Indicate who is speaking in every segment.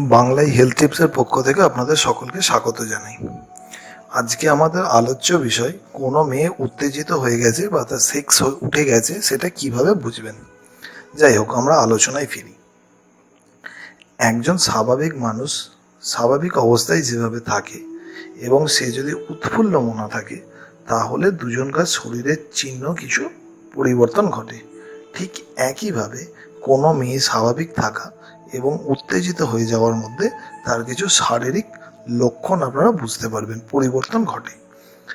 Speaker 1: বাংলায় হেলথ টিপসের পক্ষ থেকে আপনাদের সকলকে স্বাগত জানাই। আজকে আমাদের আলোচ্য বিষয়, কোনো মেয়ে উত্তেজিত হয়ে গেছে বা তার সেক্স উঠে গেছে, সেটা কীভাবে বুঝবেন? যাই হোক, আমরা আলোচনায় ফিরি। একজন স্বাভাবিক মানুষ স্বাভাবিক অবস্থায় যেভাবে থাকে এবং সে যদি উৎফুল্ল মনা থাকে, তাহলে দুজনকার শরীরের চিহ্ন কিছু পরিবর্তন ঘটে। ঠিক একইভাবে কোনো মেয়ে স্বাভাবিক থাকা এবং উত্তেজিত হয়ে যাওয়ার মধ্যে তার কিছু শারীরিক লক্ষণ আপনারা বুঝতে পারবেন, পরিবর্তন ঘটে।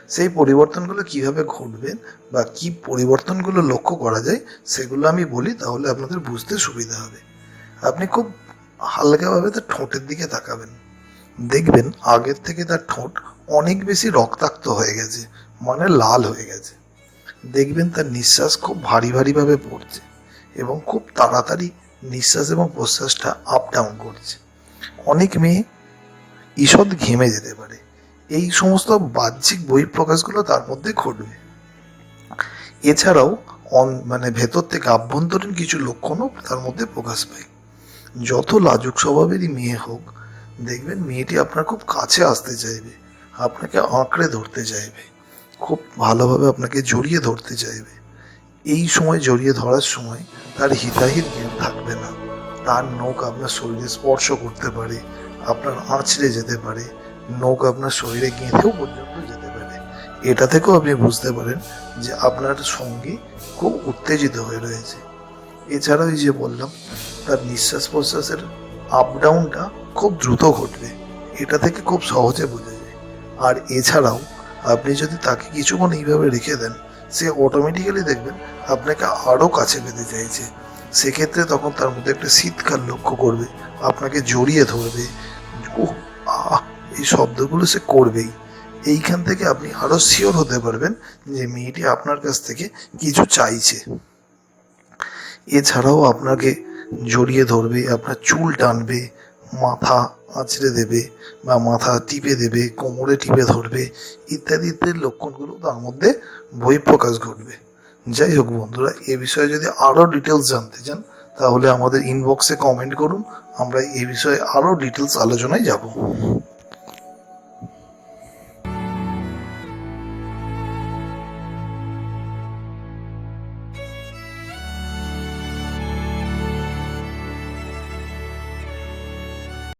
Speaker 1: সেই পরিবর্তনগুলো কীভাবে ঘটবে বা কি পরিবর্তনগুলো লক্ষ্য করা যায়, সেগুলো আমি বলি, তাহলে আপনাদের বুঝতে সুবিধা হবে। আপনি খুব হালকাভাবে তার ঠোঁটের দিকে তাকাবেন। দেখবেন আগের থেকে তার ঠোঁট অনেক বেশি রক্তাক্ত হয়ে গেছে মানে লাল হয়ে গেছে। দেখবেন তার নিঃশ্বাস খুব ভারী ভারীভাবে পড়ছে এবং খুব তাড়াতাড়ি নিঃশ্বাস এবং প্রশ্বাসটা আপ ডাউন করছে। অনেক মেয়ে ঈষৎ ঘেমে যেতে পারে। এই সমস্ত বাহ্যিক বহিঃপ্রকাশগুলো তার মধ্যে ঘটবে। এছাড়াও অন- মানে ভেতর থেকে আভ্যন্তরীণ কিছু লক্ষণও তার মধ্যে প্রকাশ পায়। যত লাজুক স্বভাবেরই মেয়ে হোক, দেখবেন মেয়েটি আপনার খুব কাছে আসতে চাইবে, আপনাকে আঁকড়ে ধরতে চাইবে, খুব ভালোভাবে আপনাকে জড়িয়ে ধরতে চাইবে। এই সময় জড়িয়ে ধরার সময় তার হিতাহিত জ্ঞান থাকবে না। তার নখ আপনার শরীরে স্পর্শ করতে পারে, আপনার আঁচড়ে যেতে পারে নখ আপনার শরীরে গেঁথেও পর্যন্ত যেতে পারে। এটা থেকেও আপনি বুঝতে পারেন যে আপনার সঙ্গী খুব উত্তেজিত হয়ে রয়েছে। এছাড়াও এই যে বললাম, তার নিঃশ্বাস প্রশ্বাসের আপ ডাউনটা খুব দ্রুত ঘটবে। এটা থেকে খুব সহজে বোঝা যায়। আর এছাড়াও আপনি যদি তাকে কিছুক্ষণ এইভাবে রেখে দেন সে অটোমেটিক্যালি দেখবেন আপনাকে আরও কাছে পেতে চাইছে সেক্ষেত্রে তখন তার মধ্যে একটা শীতকাল লক্ষ্য করবে, আপনাকে জড়িয়ে ধরবে। উহ, আহ, এই শব্দগুলো সে করবেই। এইখান থেকে আপনি আরও শিওর হতে পারবেন যে মেয়েটি আপনার কাছ থেকে কিছু চাইছে। এছাড়াও আপনাকে জড়িয়ে ধরবে, আপনার চুল টানবে মাথা আঁচড়ে দেবে বা মাথা টিপে দেবে, কোমরে টিপে ধরবে, ইত্যাদি ইত্যাদি লক্ষণগুলো তার মধ্যে বই প্রকাশ ঘটবে। যাই হোক বন্ধুরা, এ বিষয়ে যদি আরও ডিটেলস জানতে চান, তাহলে আমাদের ইনবক্সে কমেন্ট করুন, আমরা এ বিষয়ে আরও ডিটেলস আলোচনায় যাব।